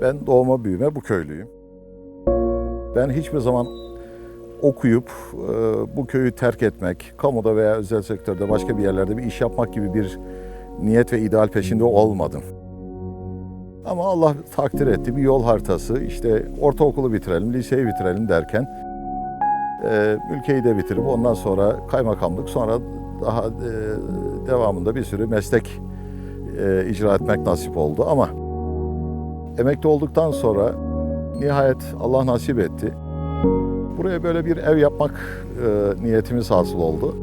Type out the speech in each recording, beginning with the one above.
Ben doğma büyüme bu köylüyüm. Ben hiçbir zaman okuyup e, bu köyü terk etmek, kamuda veya özel sektörde başka bir yerlerde bir iş yapmak gibi bir niyet ve ideal peşinde olmadım. Ama Allah takdir etti bir yol haritası. İşte ortaokulu bitirelim, liseyi bitirelim derken e, ülkeyi de bitirip ondan sonra kaymakamlık, sonra daha e, devamında bir sürü meslek icra etmek nasip oldu. Ama emekli olduktan sonra nihayet Allah nasip etti. Buraya böyle bir ev yapmak e, niyetimiz hasıl oldu.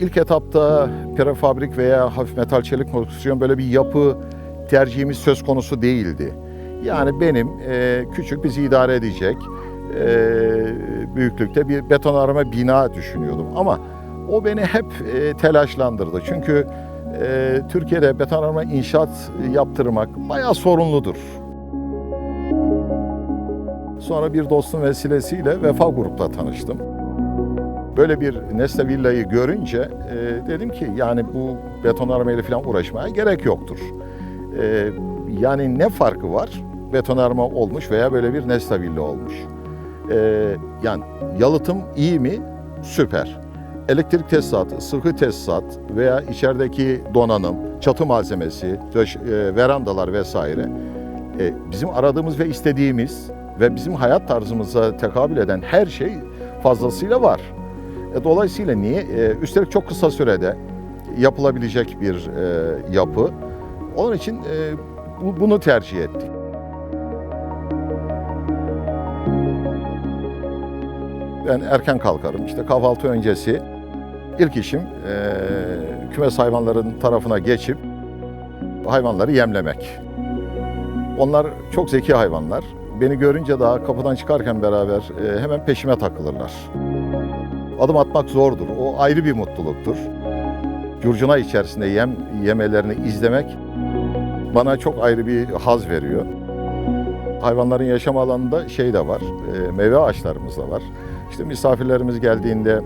İlk etapta prefabrik veya hafif metal çelik konstrüksiyon böyle bir yapı tercihimiz söz konusu değildi. Yani benim e, küçük bizi idare edecek e, büyüklükte bir betonarme bina düşünüyordum. Ama o beni hep e, telaşlandırdı. Çünkü e, Türkiye'de betonarme inşaat yaptırmak bayağı sorunludur. Sonra bir dostum vesilesiyle Vefa Grup'la tanıştım. Böyle bir Nesle Villa'yı görünce e, dedim ki yani bu betonarmeyle falan uğraşmaya gerek yoktur. E, yani ne farkı var? Betonarme olmuş veya böyle bir Nesle Villa olmuş. E, yani yalıtım iyi mi? Süper. Elektrik tesisatı, sıvı tesisat veya içerideki donanım, çatı malzemesi, e, verandalar vesaire e, bizim aradığımız ve istediğimiz ve bizim hayat tarzımıza tekabül eden her şey fazlasıyla var. E, dolayısıyla niye? Üstelik çok kısa sürede yapılabilecek bir yapı. Onun için bu, bunu tercih ettik. Ben erken kalkarım. İşte kahvaltı öncesi ilk işim e, kümes hayvanların tarafına geçip hayvanları yemlemek. Onlar çok zeki hayvanlar. Beni görünce daha kapıdan çıkarken beraber e, hemen peşime takılırlar. Adım atmak zordur. O ayrı bir mutluluktur. Curcuna içerisinde yem yemelerini izlemek bana çok ayrı bir haz veriyor. Hayvanların yaşam alanında şey de var, e, meyve ağaçlarımız da var. İşte misafirlerimiz geldiğinde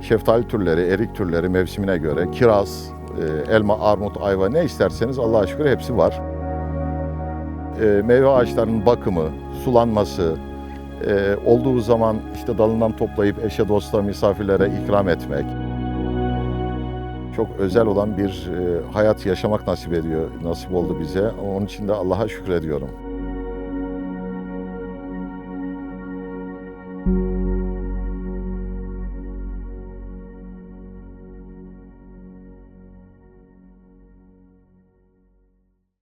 şeftali türleri, erik türleri mevsimine göre, kiraz, e, elma, armut, ayva ne isterseniz Allah'a şükür hepsi var. E, meyve ağaçlarının bakımı, sulanması, e, olduğu zaman işte dalından toplayıp eşe dosta misafirlere ikram etmek çok özel olan bir hayat yaşamak nasip ediyor, nasip oldu bize. Onun için de Allah'a şükrediyorum.